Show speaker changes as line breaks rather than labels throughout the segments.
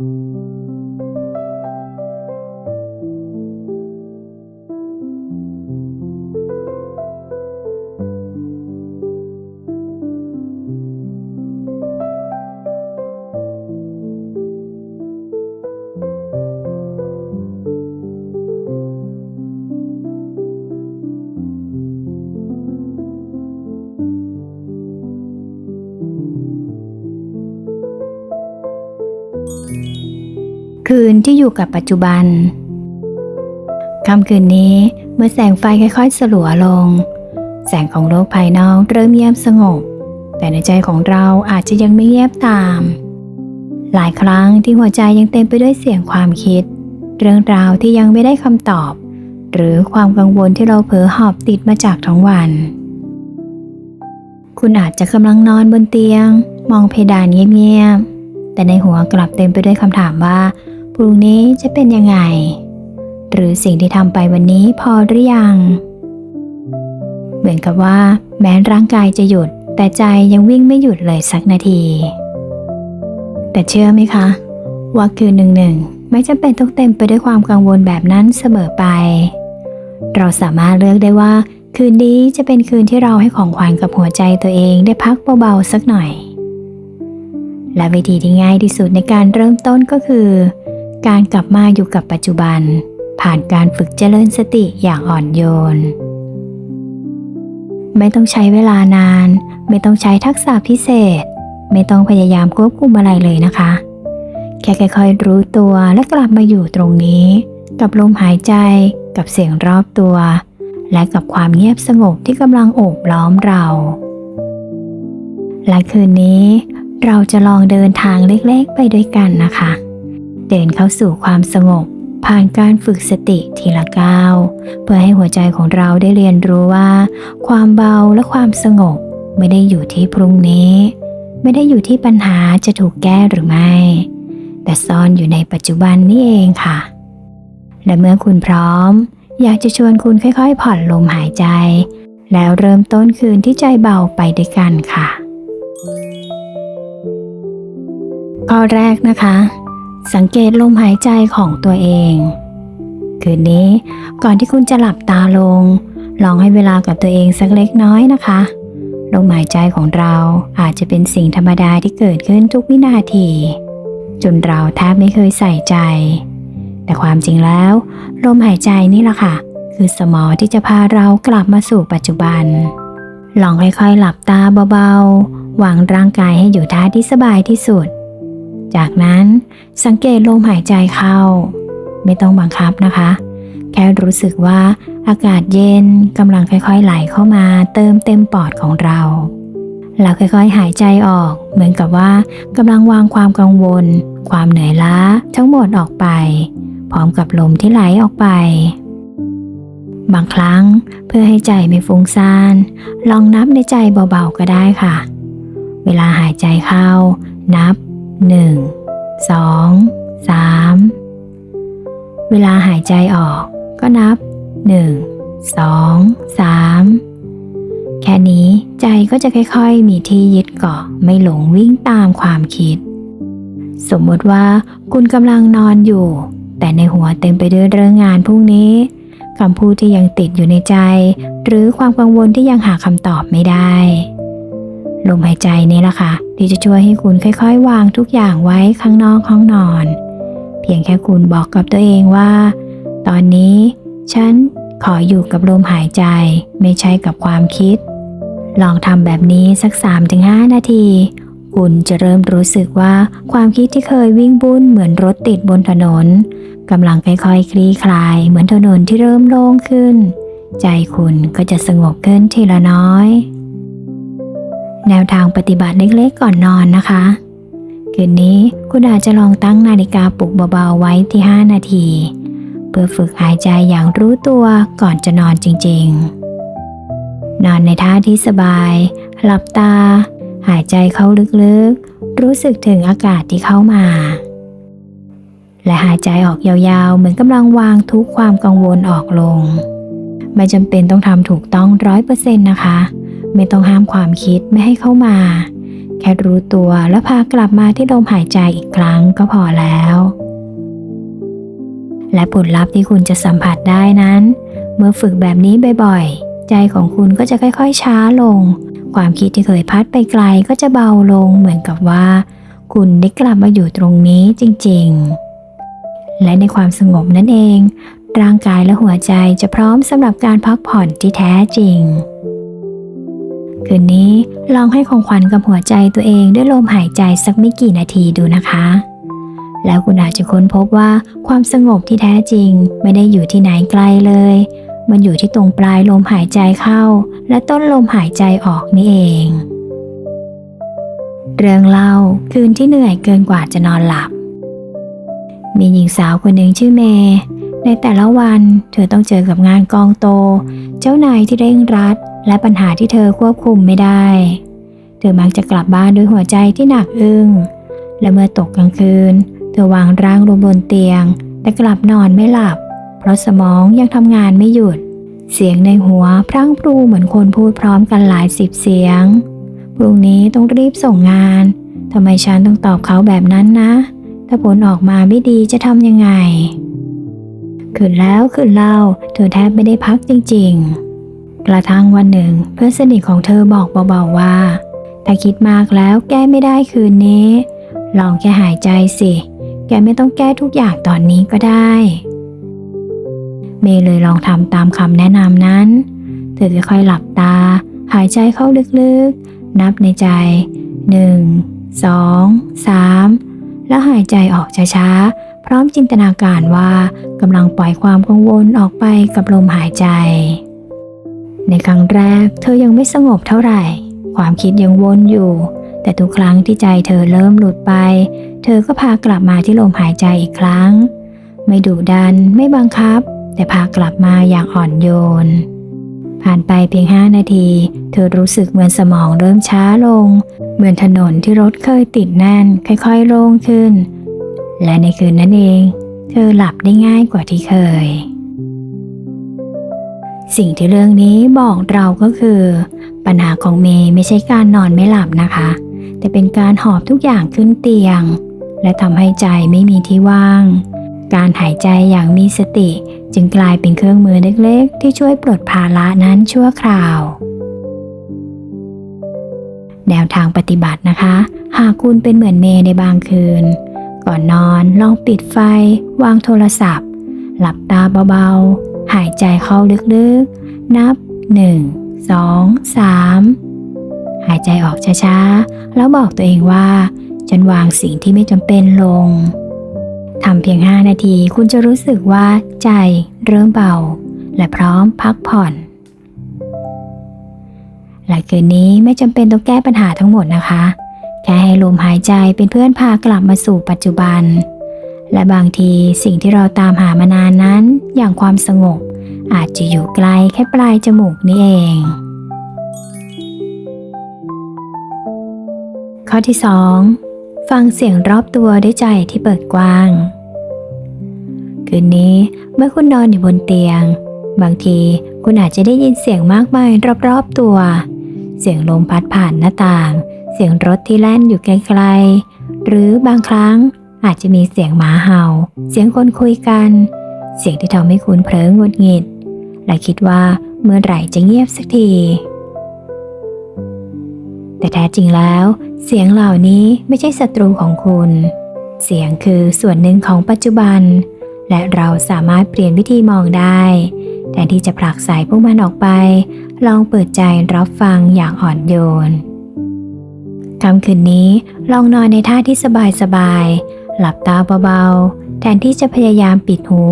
thank you คืนที่อยู่กับปัจจุบันค่ำคืนนี้เมื่อแสงไฟค่อยๆ สลัวลง แสงของโลกภายนอกเริ่มเงียบสงบ แต่ในใจของเราอาจจะยังไม่เงียบตาม หลายครั้งที่หัวใจยังเต็มไปด้วยเสียงความคิด เรื่องราวที่ยังไม่ได้คำตอบ หรือความกังวลที่เราเผลอหอบติดมาจากทั้งวัน คุณอาจจะกำลังนอนบนเตียง มองเพดานเงียบๆแต่ในหัวกลับเต็มไปด้วยคำถามว่า รุ่งนี้จะเป็นยังไง หรือสิ่งที่ทำไปวันนี้พอหรือยัง เหมือนกับว่า แม้ร่างกายจะหยุด แต่ใจยังวิ่งไม่หยุดเลยสักนาที แต่เชื่อไหมคะ ว่าคืนหนึ่งหนึ่งไม่จำเป็นต้องเต็มไปด้วยความกังวลแบบนั้นเสมอไป เราสามารถเลือกได้ว่า คืนนี้จะเป็นคืนที่เราให้ของขวัญกับหัวใจตัวเองได้พักเบาๆสักหน่อยและวิธีที่ง่ายที่สุดในการเริ่มต้นก็คือ การกลับมาอยู่กับปัจจุบัน ผ่านการฝึกเจริญสติอย่างอ่อนโยน ไม่ต้องใช้เวลานาน ไม่ต้องใช้ทักษะพิเศษ ไม่ต้องพยายามควบคุมอะไรเลยนะคะ แค่ค่อยๆรู้ตัวและกลับมาอยู่ตรงนี้ กับลมหายใจ กับเสียงรอบตัว และกับความเงียบสงบที่กำลังโอบล้อมเรา และคืนนี้เราจะลองเดินทางเล็กๆไปด้วยกันนะคะ เดินเข้าสู่ความสงบ ผ่านการฝึกสติทีละก้าว เพื่อให้หัวใจของเราได้เรียนรู้ว่า ความเบาและความสงบ ไม่ได้อยู่ที่พรุ่งนี้ ไม่ได้อยู่ที่ปัญหาจะถูกแก้หรือไม่ แต่ซ่อนอยู่ในปัจจุบันนี่เองค่ะ และเมื่อคุณพร้อม อยากจะชวนคุณค่อยๆ ผ่อนลมหายใจ แล้วเริ่มต้นคืนที่ใจเบาไปด้วยกันค่ะข้อแรกนะคะ สังเกตลมหายใจของตัวเอง คืนนี้ก่อนที่คุณจะหลับตาลง ลองให้เวลากับตัวเองสักเล็กน้อยนะคะลมหายใจของเราอาจจะเป็นสิ่งธรรมดาที่เกิดขึ้นทุกวินาที จนเราแทบไม่เคยใส่ใจ แต่ความจริงแล้ว ลมหายใจนี่แหละค่ะ คือสมอที่จะพาเรากลับมาสู่ปัจจุบัน ลองค่อยๆหลับตาเบาๆวางร่างกายให้อยู่ท่าที่สบายที่สุด จากนั้นสังเกตลมหายใจเข้า ไม่ต้องบังคับนะคะ แค่รู้สึกว่าอากาศเย็นกำลังค่อยๆไหลเข้ามาเติมเต็มปอดของเราแล้วค่อยๆ หายใจออก เหมือนกับว่ากำลังวางความกังวล ความเหนื่อยล้าทั้งหมดออกไป พร้อมกับลมที่ไหลออกไป บางครั้งเพื่อให้ใจไม่ฟุ้งซ่าน ลองนับในใจเบาๆก็ได้ค่ะ เวลาหายใจเข้า นับ 1 2 3เวลาหายใจออกก็นับ1 2 3แค่นี้ใจก็จะค่อยๆ มีที่ยึดเกาะไม่หลงวิ่งตามความคิด สมมติว่าคุณกำลังนอนอยู่ แต่ในหัวเต็มไปด้วยเรื่องงานพรุ่งนี้คำพูดที่ยังติดอยู่ในใจ หรือความกังวลที่ยังหาคำตอบไม่ได้ ลมหายใจนี่แหละค่ะที่จะช่วยให้คุณค่อย ๆ วางทุกอย่างไว้ข้างนอกห้องนอน เพียงแค่คุณบอกกับตัวเองว่า ตอนนี้ ฉันขออยู่กับลมหายใจไม่ใช่กับความคิด ลองทำแบบนี้สัก 3-5 นาที คุณจะเริ่มรู้สึกว่าความคิดที่เคยวิ่งบุ่นเหมือนรถติดบนถนนกำลังค่อยๆคลี่คลาย เหมือนถนนที่เริ่มโล่งขึ้น ใจคุณก็จะสงบขึ้นทีละน้อย แนวทางปฏิบัติเล็กๆก่อนนอนนะคะ คืนนี้คุณอาจจะลองตั้งนาฬิกาปลุกเบาๆไว้ที่ 5 นาที เพื่อฝึกหายใจอย่างรู้ตัวก่อนจะนอนจริงๆ นอนในท่าที่สบาย หลับตา หายใจเข้าลึกๆ รู้สึกถึงอากาศที่เข้ามา และหายใจออกยาวๆ เหมือนกำลังวางทุกความกังวลออกลง ไม่จำเป็นต้องทำถูกต้องร้อยเปอร์เซ็นต์นะคะ ไม่ต้องห้ามความคิดไม่ให้เข้ามา แค่รู้ตัวแล้วพากลับมาที่ลมหายใจอีกครั้งก็พอแล้ว และผลลัพธ์ที่คุณจะสัมผัสได้นั้น เมื่อฝึกแบบนี้บ่อยๆ ใจของคุณก็จะค่อยๆช้าลง ความคิดที่เคยพัดไปไกลก็จะเบาลงเหมือนกับว่า คุณได้กลับมาอยู่ตรงนี้จริงๆ และในความสงบนั่นเอง ร่างกายและหัวใจจะพร้อมสำหรับการพักผ่อนที่แท้จริง คืนนี้ลองให้ของขวัญกับหัวใจตัวเองด้วยลมหายใจสักไม่กี่นาทีดูนะคะ แล้วคุณอาจจะค้นพบว่าความสงบที่แท้จริง ไม่ได้อยู่ที่ไหนไกลเลย มันอยู่ที่ตรงปลายลมหายใจเข้า และต้นลมหายใจออกนี่เอง เรื่องเล่าคืนที่เหนื่อยเกินกว่าจะนอนหลับมีหญิงสาวคนหนึ่งชื่อเมย์ ในแต่ละวันเธอต้องเจอกับงานกองโต เจ้านายที่เร่งรัด และปัญหาที่เธอควบคุมไม่ได้ เธอมักจะกลับบ้านด้วยหัวใจที่หนักอึ้ง และเมื่อตกกลางคืน เธอวางร่างลงบนเตียง แต่กลับนอนไม่หลับ เพราะสมองยังทำงานไม่หยุด เสียงในหัวพรั่งพรูเหมือนคนพูดพร้อมกันหลายสิบเสียง พรุ่งนี้ต้องรีบส่งงานทำไมฉันต้องตอบเขาแบบนั้นนะ ถ้าผลออกมาไม่ดีจะทำยังไง คืนแล้วคืนเล่าเธอแทบไม่ได้พักจริงๆ กระทั่งวันหนึ่งเพื่อนสนิทของเธอบอกเบาๆว่า ถ้าคิดมากแล้วแก้ไม่ได้คืนนี้ ลองแค่หายใจสิ แกไม่ต้องแก้ทุกอย่างตอนนี้ก็ได้ เมย์เลยลองทำตามคำแนะนำนั้น เธอค่อยๆหลับตา หายใจเข้าลึกๆ นับในใจ1 2 3แล้วหายใจออกช้าๆ พร้อมจินตนาการว่ากำลังปล่อยความกังวลออกไปกับลมหายใจ ในครั้งแรกเธอยังไม่สงบเท่าไหร่ ความคิดยังวนอยู่ แต่ทุกครั้งที่ใจเธอเริ่มหลุดไป เธอก็พากลับมาที่ลมหายใจอีกครั้ง ไม่ดุดันไม่บังคับ แต่พากลับมาอย่างอ่อนโยน ผ่านไปเพียงห้านาที เธอรู้สึกเหมือนสมองเริ่มช้าลง เหมือนถนนที่รถเคยติดแน่น ค่อยๆโล่งขึ้น และในคืนนั้นเอง เธอหลับได้ง่ายกว่าที่เคย สิ่งที่เรื่องนี้บอกเราก็คือ ปัญหาของเมย์ไม่ใช่การนอนไม่หลับนะคะ แต่เป็นการหอบทุกอย่างขึ้นเตียง และทำให้ใจไม่มีที่ว่าง การหายใจอย่างมีสติ จึงกลายเป็นเครื่องมือเล็กๆ ที่ช่วยปลดภาระนั้นชั่วคราวแนวทางปฏิบัตินะคะ หากคุณเป็นเหมือนเมย์ในบางคืน ก่อนนอนลองปิดไฟ วางโทรศัพท์ หลับตาเบาๆ หายใจเข้าลึกๆ นับ 1 2 3 หายใจออกช้าๆ แล้วบอกตัวเองว่า ฉันวางสิ่งที่ไม่จำเป็นลงทำเพียง 5 นาทีคุณจะรู้สึกว่าใจเริ่มเบา และพร้อมพักผ่อนและคืนนี้ไม่จำเป็นต้องแก้ปัญหาทั้งหมดนะคะ แค่ให้ลมหายใจเป็นเพื่อนพากลับมาสู่ปัจจุบัน และบางทีสิ่งที่เราตามหามานานนั้นอย่างความสงบ อาจจะอยู่ไกลแค่ปลายจมูกนี่เอง ข้อที่ 2 ฟังเสียงรอบตัวด้วยใจที่เปิดกว้าง คืนนี้เมื่อคุณนอนอยู่บนเตียง บางทีคุณอาจจะได้ยินเสียงมากมายรอบๆตัว เสียงลมพัดผ่านหน้าต่าง สียงรถที่แล่นอยู่ไกลๆ หรือบางครั้งอาจจะมีเสียงหมาเห่า เสียงคนคุยกัน เสียงที่ทำให้คุณเผลอหงุดหงิด และคิดว่าเมื่อไหร่จะเงียบสักที แต่แท้จริงแล้ว เสียงเหล่านี้ไม่ใช่ศัตรูของคุณ เสียงคือส่วนหนึ่งของปัจจุบัน และเราสามารถเปลี่ยนวิธีมองได้แทนที่จะผลักใส่พวกมันออกไป ลองเปิดใจรับฟังอย่างอ่อนโยน ค่ำคืนนี้ลองนอนในท่าที่สบายๆหลับตาเบาๆ แทนที่จะพยายามปิดหู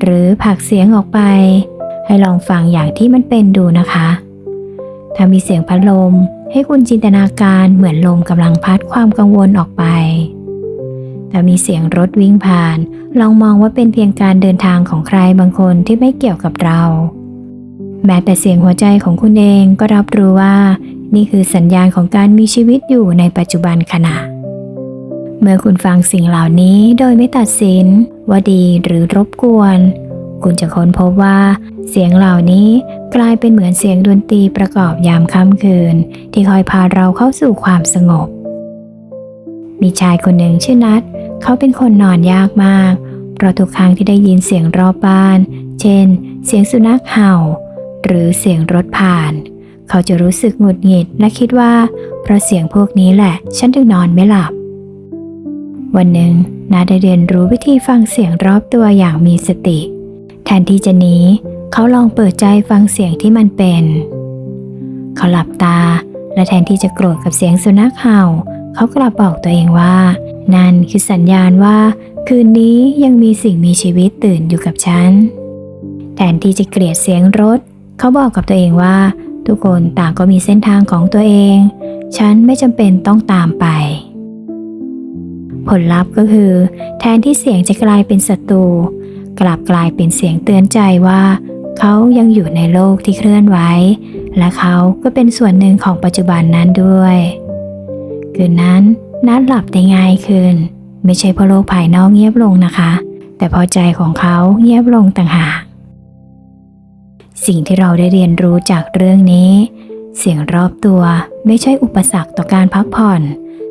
หรือผลักเสียงออกไป ให้ลองฟังอย่างที่มันเป็นดูนะคะ ถ้ามีเสียงพัดลม ให้คุณจินตนาการเหมือนลมกำลังพัดความกังวลออกไป ถ้ามีเสียงรถวิ่งผ่าน ลองมองว่าเป็นเพียงการเดินทางของใครบางคนที่ไม่เกี่ยวกับเรา แม้แต่เสียงหัวใจของคุณเองก็รับรู้ว่า นี่คือสัญญาณของการมีชีวิตอยู่ในปัจจุบันขณะ เมื่อคุณฟังสิ่งเหล่านี้โดยไม่ตัดสินว่าดีหรือรบกวน คุณจะค้นพบว่า เสียงเหล่านี้กลายเป็นเหมือนเสียงดนตรีประกอบยามค่ำคืน ที่คอยพาเราเข้าสู่ความสงบ มีชายคนหนึ่งชื่อนัทเขาเป็นคนนอนยากมาก เพราะทุกครั้งที่ได้ยินเสียงรอบบ้าน เช่น เสียงสุนัขเห่า หรือเสียงรถผ่าน เขาจะรู้สึกหงุดหงิดและคิดว่า เพราะเสียงพวกนี้แหละ ฉันถึงนอนไม่หลับ วันหนึ่งนาได้เรียนรู้วิธีฟังเสียงรอบตัวอย่างมีสติ แทนที่จะหนีเขาลองเปิดใจฟังเสียงที่มันเป็น เขาหลับตา และแทนที่จะโกรธกับเสียงสุนัขเห่า เขากลับบอกตัวเองว่า นั่นคือสัญญาณว่า คืนนี้ยังมีสิ่งมีชีวิตตื่นอยู่กับฉัน แทนที่จะเกลียดเสียงรถ เขาบอกกับตัวเองว่า ทุกคนต่างก็มีเส้นทางของตัวเอง ฉันไม่จำเป็นต้องตามไป ผลลัพธ์ก็คือ แทนที่เสียงจะกลายเป็นศัตรูกลับกลายเป็นเสียงเตือนใจว่า เขายังอยู่ในโลกที่เคลื่อนไหวและเขาก็เป็นส่วนหนึ่งของปัจจุบันนั้นด้วย คืนนั้นนัดหลับได้ง่ายขึ้น ไม่ใช่เพราะโลกภายนอกเงียบลงนะคะ แต่เพอใจของเขาเงียบลงต่างหาก สิ่งที่เราได้เรียนรู้จากเรื่องนี้ เสียงรอบตัวไม่ใช่อุปสรรคต่อการพักผ่อน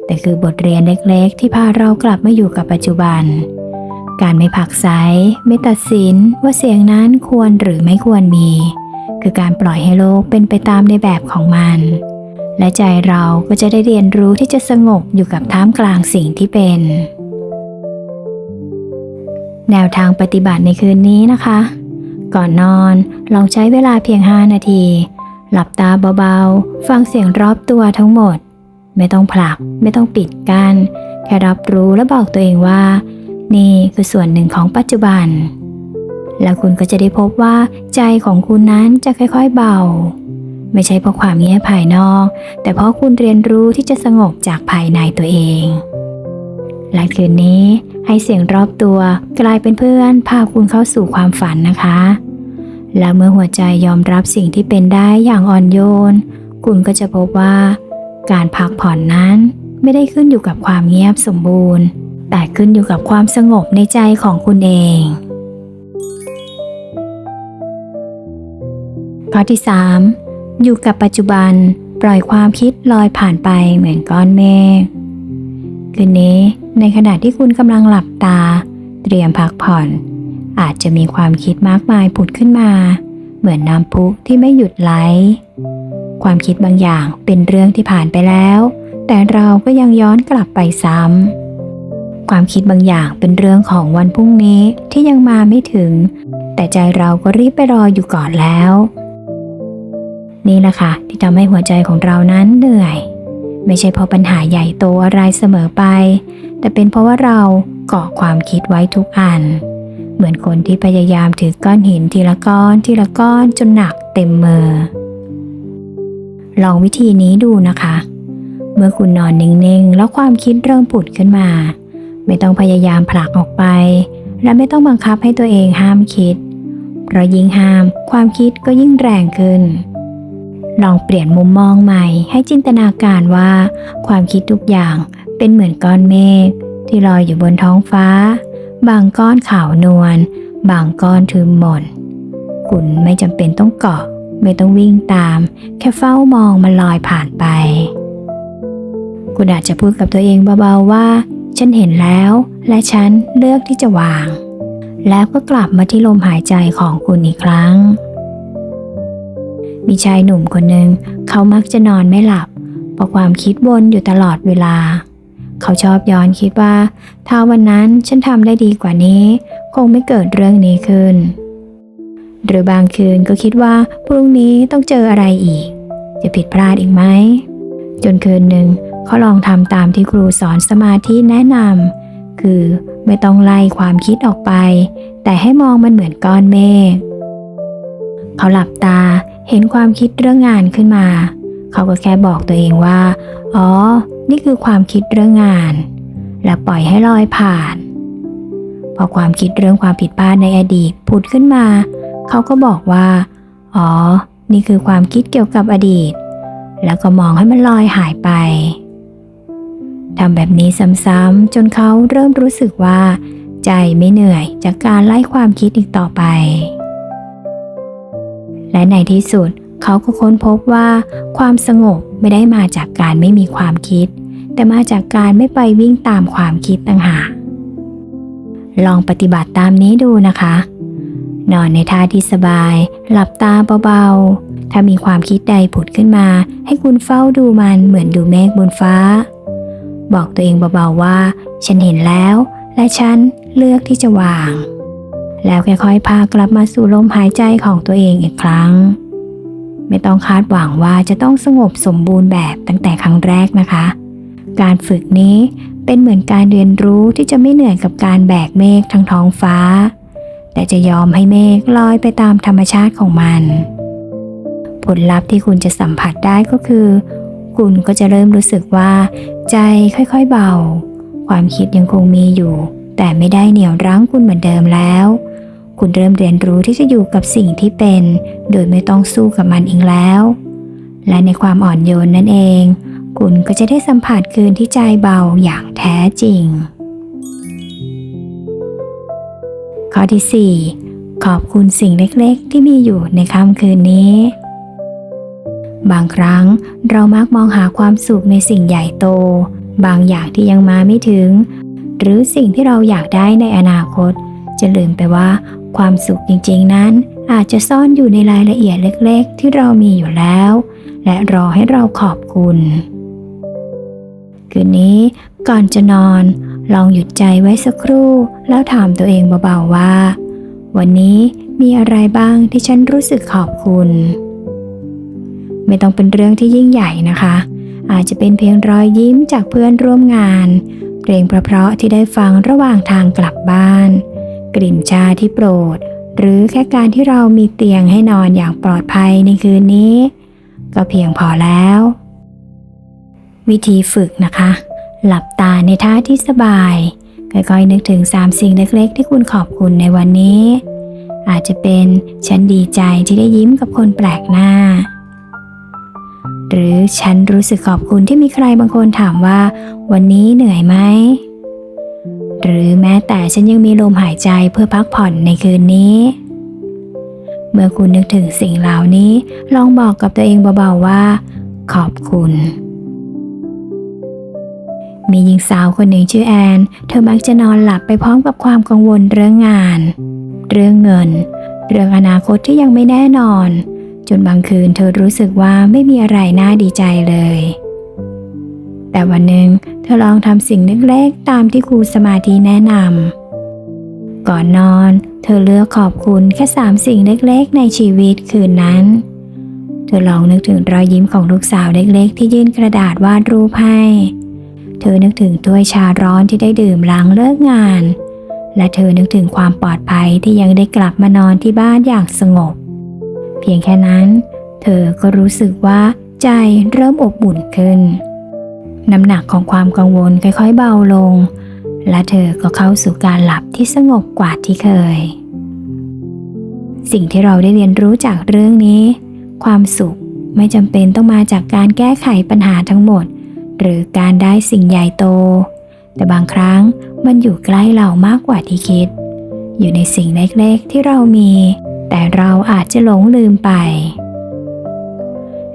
แต่คือบทเรียนเล็กๆ ที่พาเรากลับมาอยู่กับปัจจุบัน การไม่ผักไสไม่ตัดสินว่าเสียงนั้นควรหรือไม่ควรมี คือการปล่อยให้โลกเป็นไปตามในแบบของมัน และใจเราก็จะได้เรียนรู้ที่จะสงบอยู่กับท่ามกลางสิ่งที่เป็น แนวทางปฏิบัติในคืนนี้นะคะ ก่อนนอน ลองใช้เวลาเพียง 5 นาที หลับตาเบาๆ ฟังเสียงรอบตัวทั้งหมด ไม่ต้องผลัก ไม่ต้องปิดกัน้นแค่รับรู้และบอกตัวเองว่า นี่คือส่วนหนึ่งของปัจจุบัน แล้วคุณก็จะได้พบว่า ใจของคุณนั้นจะค่อยๆเบา ไม่ใช่เพราะความเงียบภายนอก แต่เพราะคุณเรียนรู้ที่จะสงบจากภายในตัวเองและคืนนี้ให้เสียงรอบตัวกลายเป็นเพื่อนพาคุณเข้าสู่ความฝันนะคะ และเมื่อหัวใจยอมรับสิ่งที่เป็นได้อย่างอ่อนโยน คุณก็จะพบว่า การพักผ่อนนั้นไม่ได้ขึ้นอยู่กับความเงียบสมบูรณ์ แต่ขึ้นอยู่กับความสงบในใจของคุณเอง ข้อที่ 3 อยู่กับปัจจุบันปล่อยความคิดลอยผ่านไปเหมือนก้อนเมฆคืนนี้ในขณะที่คุณกำลังหลับตา เตรียมพักผ่อน อาจจะมีความคิดมากมายผุดขึ้นมา เหมือนน้ำพุที่ไม่หยุดไหล ความคิดบางอย่างเป็นเรื่องที่ผ่านไปแล้ว แต่เราก็ยังย้อนกลับไปซ้ำความคิดบางอย่างเป็นเรื่องของวันพรุ่งนี้ที่ยังมาไม่ถึง แต่ใจเราก็รีบไปรออยู่ก่อนแล้ว นี่แหละค่ะที่ทำให้หัวใจของเรานั้นเหนื่อย ไม่ใช่เพราะปัญหาใหญ่โตอะไรเสมอไป แต่เป็นเพราะว่าเราเกาะความคิดไว้ทุกอัน เหมือนคนที่พยายามถือก้อนหินทีละก้อนทีละก้อนจนหนักเต็มมือ ลองวิธีนี้ดูนะคะ เมื่อคุณนอนนิ่งๆ แล้วความคิดเริ่มผุดขึ้นมา ไม่ต้องพยายามผลักออกไป และไม่ต้องบังคับให้ตัวเองห้ามคิด เพราะยิ่งห้ามความคิดก็ยิ่งแรงขึ้นลองเปลี่ยนมุมมองใหม่ให้จินตนาการว่า ความคิดทุกอย่างเป็นเหมือนก้อนเมฆที่ลอยอยู่บนท้องฟ้า บางก้อนขาวนวล บางก้อนทึมหม่นคุณไม่จำเป็นต้องเกาะ ไม่ต้องวิ่งตาม แค่เฝ้ามองมันลอยผ่านไปคุณอาจจะพูดกับตัวเองเบาๆว่า ฉันเห็นแล้ว และฉันเลือกที่จะวาง แล้วก็กลับมาที่ลมหายใจของคุณอีกครั้ง มีชายหนุ่มคนหนึ่งเขามักจะนอนไม่หลับเพราะความคิดวนอยู่ตลอดเวลา เขาชอบย้อนคิดว่า ถ้าวันนั้นฉันทำได้ดีกว่านี้ คงไม่เกิดเรื่องนี้ขึ้น หรือบางคืนก็คิดว่าพรุ่งนี้ต้องเจออะไรอีก จะผิดพลาดอีกไหม จนคืนหนึ่งเขาลองทำตามที่ครูสอนสมาธิแนะนำคือไม่ต้องไล่ความคิดออกไป แต่ให้มองมันเหมือนก้อนเมฆเขาหลับตาเห็นความคิดเรื่องงานขึ้นมา เขาก็แค่บอกตัวเองว่า อ๋อ นี่คือความคิดเรื่องงาน และปล่อยให้ลอยผ่าน พอความคิดเรื่องความผิดพลาดในอดีตผุดขึ้นมา เขาก็บอกว่า อ๋อ นี่คือความคิดเกี่ยวกับอดีต แล้วก็มองให้มันลอยหายไปทำแบบนี้ซ้ำๆจนเขาเริ่มรู้สึกว่า ใจไม่เหนื่อยจากการไล่ความคิดอีกต่อไป และในที่สุด เขาก็ค้นพบว่า ความสงบไม่ได้มาจากการไม่มีความคิด แต่มาจากการไม่ไปวิ่งตามความคิดต่างหากลองปฏิบัติตามนี้ดูนะคะ นอนในท่าที่สบาย หลับตาเบาๆ ถ้ามีความคิดใดผุดขึ้นมา ให้คุณเฝ้าดูมันเหมือนดูเมฆบนฟ้า บอกตัวเองเบาๆว่า ฉันเห็นแล้ว และฉันเลือกที่จะวาง แล้วค่อยๆ พากลับมาสู่ลมหายใจของตัวเองอีกครั้ง ไม่ต้องคาดหวังว่าจะต้องสงบสมบูรณ์แบบตั้งแต่ครั้งแรกนะคะ การฝึกนี้เป็นเหมือนการเรียนรู้ที่จะไม่เหนื่อยกับการแบกเมฆทั้งท้องฟ้า แต่จะยอมให้เมฆลอยไปตามธรรมชาติของมัน ผลลัพธ์ที่คุณจะสัมผัสได้ก็คือ คุณก็จะเริ่มรู้สึกว่า ใจค่อยๆเบา ความคิดยังคงมีอยู่ แต่ไม่ได้เหนี่ยวรั้งคุณเหมือนเดิมแล้ว คุณเริ่มเรียนรู้ที่จะอยู่กับสิ่งที่เป็น โดยไม่ต้องสู้กับมันอีกแล้ว และในความอ่อนโยนนั่นเอง คุณก็จะได้สัมผัสคืนที่ใจเบาอย่างแท้จริง ข้อที่ 4 ขอบคุณสิ่งเล็กๆ ที่มีอยู่ในค่ำคืนนี้ บางครั้งเรามักมองหาความสุขในสิ่งใหญ่โต บางอย่างที่ยังมาไม่ถึง หรือสิ่งที่เราอยากได้ในอนาคตจะลืมไปว่า ความสุขจริงๆนั้น อาจจะซ่อนอยู่ในรายละเอียดเล็กๆ ที่เรามีอยู่แล้ว และรอให้เราขอบคุณ คืนนี้ก่อนจะนอน ลองหยุดใจไว้สักครู่ แล้วถามตัวเองเบาๆว่า วันนี้มีอะไรบ้างที่ฉันรู้สึกขอบคุณ ไม่ต้องเป็นเรื่องที่ยิ่งใหญ่นะคะ อาจจะเป็นเพียงรอยยิ้มจากเพื่อนร่วมงานเพลงเพราะๆที่ได้ฟังระหว่างทางกลับบ้าน กลิ่นชาที่โปรด หรือแค่การที่เรามีเตียงให้นอนอย่างปลอดภัยในคืนนี้ ก็เพียงพอแล้ว วิธีฝึกนะคะ หลับตาในท่าที่สบายค่อยๆนึกถึงสามสิ่งเล็กๆ ที่คุณขอบคุณในวันนี้ อาจจะเป็นฉันดีใจที่ได้ยิ้มกับคนแปลกหน้า หรือฉันรู้สึกขอบคุณที่มีใครบางคนถามว่า วันนี้เหนื่อยไหม หรือแม้แต่ฉันยังมีลมหายใจเพื่อพักผ่อนในคืนนี้ เมื่อคุณนึกถึงสิ่งเหล่านี้ ลองบอกกับตัวเองเบาๆว่า ขอบคุณ มีหญิงสาวคนหนึ่งชื่อแอน เธอมักจะนอนหลับไปพร้อมกับความกังวลเรื่องงาน เรื่องเงิน เรื่องอนาคตที่ยังไม่แน่นอน จนบางคืนเธอรู้สึกว่าไม่มีอะไรน่าดีใจเลย แต่วันหนึ่งเธอลองทำสิ่งเล็กๆ ตามที่ครูสมาธิแนะนำ ก่อนนอน เธอเลือกขอบคุณแค่สามสิ่งเล็กๆ ในชีวิตคืนนั้น เธอลองนึกถึงรอยยิ้มของลูกสาวเล็กๆ ที่ยื่นกระดาษวาดรูปให้ เธอนึกถึงถ้วยชาร้อนที่ได้ดื่มหลังเลิกงาน และเธอนึกถึงความปลอดภัยที่ยังได้กลับมานอนที่บ้านอย่างสงบ เพียงแค่นั้น เธอก็รู้สึกว่าใจเริ่มอบอุ่นขึ้น น้ำหนักของความกังวลค่อยๆเบาลง และเธอก็เข้าสู่การหลับที่สงบกว่าที่เคย สิ่งที่เราได้เรียนรู้จากเรื่องนี้ ความสุขไม่จำเป็นต้องมาจากการแก้ไขปัญหาทั้งหมด หรือการได้สิ่งใหญ่โต แต่บางครั้งมันอยู่ใกล้เรามากกว่าที่คิด อยู่ในสิ่งเล็กๆที่เรามี แต่เราอาจจะหลงลืมไป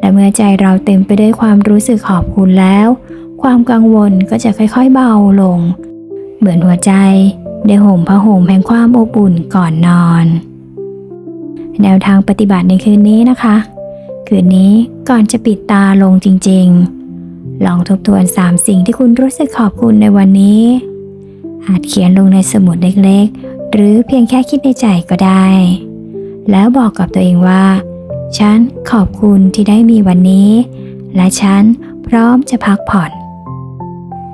และเมื่อใจเราเต็มไปด้วยความรู้สึกขอบคุณแล้ว ความกังวลก็จะค่อยๆเบาลง เหมือนหัวใจได้ห่มผ้าห่มแห่งความอบอุ่นก่อนนอน แนวทางปฏิบัติในคืนนี้นะคะ คืนนี้ก่อนจะปิดตาลงจริงๆ ลองทบทวนสามสิ่งที่คุณรู้สึกขอบคุณในวันนี้ อาจเขียนลงในสมุดเล็กๆ หรือเพียงแค่คิดในใจก็ได้ แล้วบอกกับตัวเองว่า ฉันขอบคุณที่ได้มีวันนี้ และฉันพร้อมจะพักผ่อน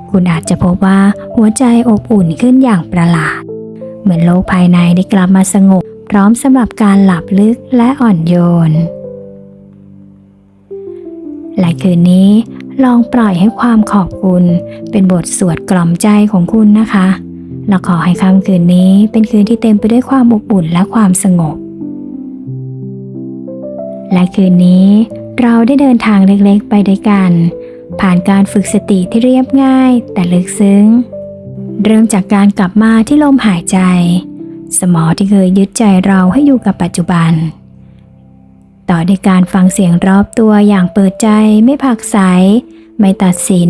คุณอาจจะพบว่าหัวใจอบอุ่นขึ้นอย่างประหลาด เหมือนโลกภายในได้กลับมาสงบ พร้อมสำหรับการหลับลึกและอ่อนโยน และคืนนี้ลองปล่อยให้ความขอบคุณ เป็นบทสวดกล่อมใจของคุณนะคะและขอให้ค่ำคืนนี้เป็นคืนที่เต็มไปด้วยความอบอุ่นและความสงบ และคืนนี้เราได้เดินทางเล็กๆไปด้วยกัน ผ่านการฝึกสติที่เรียบง่ายแต่ลึกซึ้ง เริ่มจากการกลับมาที่ลมหายใจ สมองที่เคยยึดใจเราให้อยู่กับปัจจุบัน ต่อด้วยการฟังเสียงรอบตัวอย่างเปิดใจไม่ผักใสไม่ตัดสิน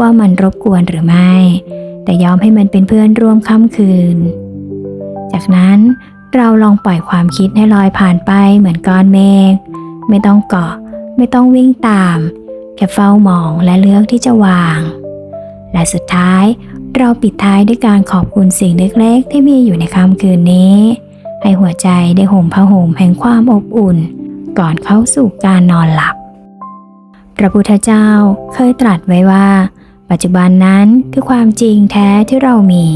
ว่ามันรบกวนหรือไม่ แต่ยอมให้มันเป็นเพื่อนร่วมค่ำคืน จากนั้น เราลองปล่อยความคิดให้ลอยผ่านไปเหมือนก้อนเมฆไม่ต้องเกาะ ไม่ต้องวิ่งตาม แค่เฝ้ามองและเลือกที่จะวาง และสุดท้ายเราปิดท้ายด้วยการขอบคุณสิ่งเล็กๆ ที่มีอยู่ในค่ำคืนนี้ ให้หัวใจได้ห่มผ้าห่มแห่งความอบอุ่น ก่อนเข้าสู่การนอนหลับ พระพุทธเจ้าเคยตรัสไว้ว่า ปัจจุบันนั้นคือความจริงแท้ที่เรามี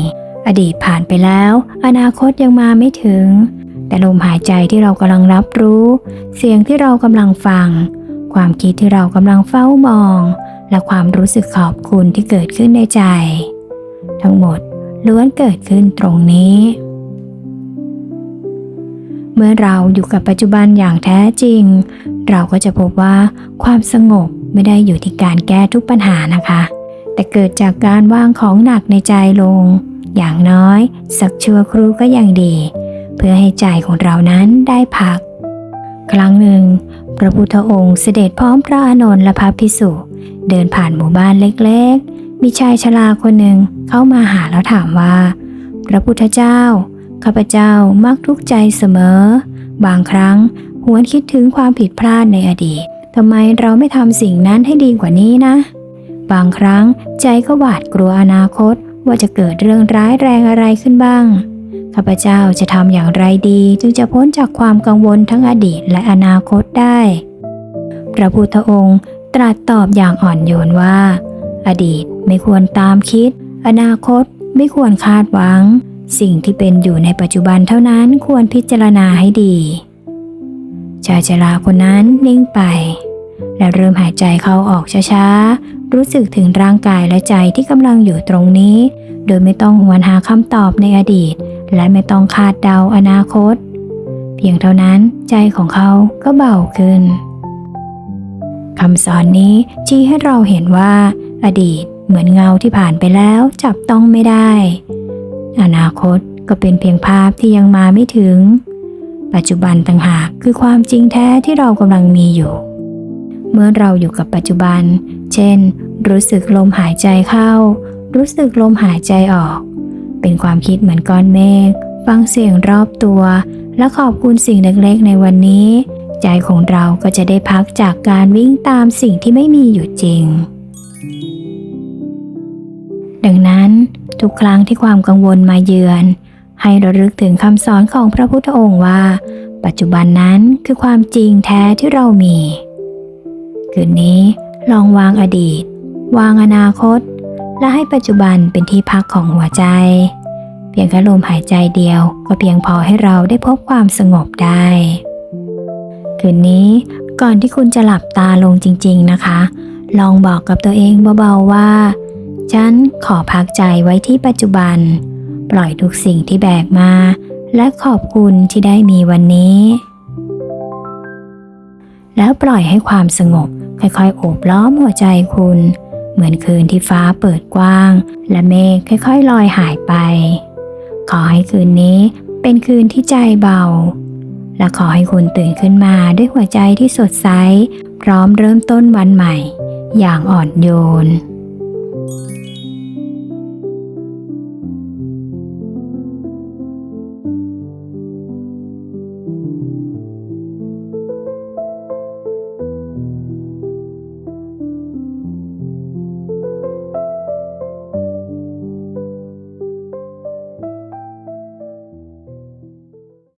อดีตผ่านไปแล้ว อนาคตยังมาไม่ถึง แต่ลมหายใจที่เรากำลังรับรู้ เสียงที่เรากำลังฟัง ความคิดที่เรากำลังเฝ้ามอง และความรู้สึกขอบคุณที่เกิดขึ้นในใจ ทั้งหมดล้วนเกิดขึ้นตรงนี้ เมื่อเราอยู่กับปัจจุบันอย่างแท้จริง เราก็จะพบว่าความสงบไม่ได้อยู่ที่การแก้ทุกปัญหานะคะ แต่เกิดจากการวางของหนักในใจลง อย่างน้อยสักชั่วครู่ก็ยังดี เพื่อให้ใจของเรานั้นได้พัก ครั้งหนึ่ง พระพุทธองค์เสด็จพร้อมพระอานนท์และพระภิกษุเดินผ่านหมู่บ้านเล็กๆ มีชายชราคนหนึ่งเข้ามาหาแล้วถามว่า พระพุทธเจ้า ข้าพเจ้ามักทุกข์ใจเสมอ บางครั้งหวนคิดถึงความผิดพลาดในอดีตทำไมเราไม่ทำสิ่งนั้นให้ดีกว่านี้นะ บางครั้งใจก็หวาดกลัวอนาคต ว่าจะเกิดเรื่องร้ายแรงอะไรขึ้นบ้าง ข้าพเจ้าจะทำอย่างไรดีจึงจะพ้นจากความกังวลทั้งอดีตและอนาคตได้ พระพุทธองค์ตรัสตอบอย่างอ่อนโยนว่า อดีตไม่ควรตามคิด อนาคตไม่ควรคาดหวัง สิ่งที่เป็นอยู่ในปัจจุบันเท่านั้นควรพิจารณาให้ดี ชายชราคนนั้นนิ่งไป และเริ่มหายใจเข้าออกช้าๆ รู้สึกถึงร่างกายและใจที่กำลังอยู่ตรงนี้ โดยไม่ต้องหวนหาคำตอบในอดีต และไม่ต้องคาดเดาอนาคต เพียงเท่านั้นใจของเขาก็เบาขึ้นคำสอนนี้ชี้ให้เราเห็นว่า อดีตเหมือนเงาที่ผ่านไปแล้วจับต้องไม่ได้ อนาคตก็เป็นเพียงภาพที่ยังมาไม่ถึง ปัจจุบันต่างหากคือความจริงแท้ที่เรากำลังมีอยู่ เมื่อเราอยู่กับปัจจุบัน เช่น รู้สึกลมหายใจเข้า รู้สึกลมหายใจออก เป็นความคิดเหมือนก้อนเมฆ ฟังเสียงรอบตัว และขอบคุณสิ่งเล็กๆ ในวันนี้ ใจของเราก็จะได้พักจากการวิ่งตามสิ่งที่ไม่มีอยู่จริง ดังนั้นทุกครั้งที่ความกังวลมาเยือน ให้ระลึกถึงคำสอนของพระพุทธองค์ว่า ปัจจุบันนั้นคือความจริงแท้ที่เรามี คืนนี้ ลองวางอดีต วางอนาคต และให้ปัจจุบันเป็นที่พักของหัวใจ เพียงแค่ลมหายใจเดียว ก็เพียงพอให้เราได้พบความสงบได้ คืนนี้ก่อนที่คุณจะหลับตาลงจริง ๆนะคะ ลองบอกกับตัวเองเบาๆว่า ฉันขอพักใจไว้ที่ปัจจุบัน ปล่อยทุกสิ่งที่แบกมา และขอบคุณที่ได้มีวันนี้ แล้วปล่อยให้ความสงบ ค่อยๆโอบล้อมหัวใจคุณ เหมือนคืนที่ฟ้าเปิดกว้าง และเมฆค่อยๆลอยหายไป ขอให้คืนนี้เป็นคืนที่ใจเบา และขอให้คุณตื่นขึ้นมาด้วยหัวใจที่สดใส พร้อมเริ่มต้นวันใหม่ อย่างอ่อนโยน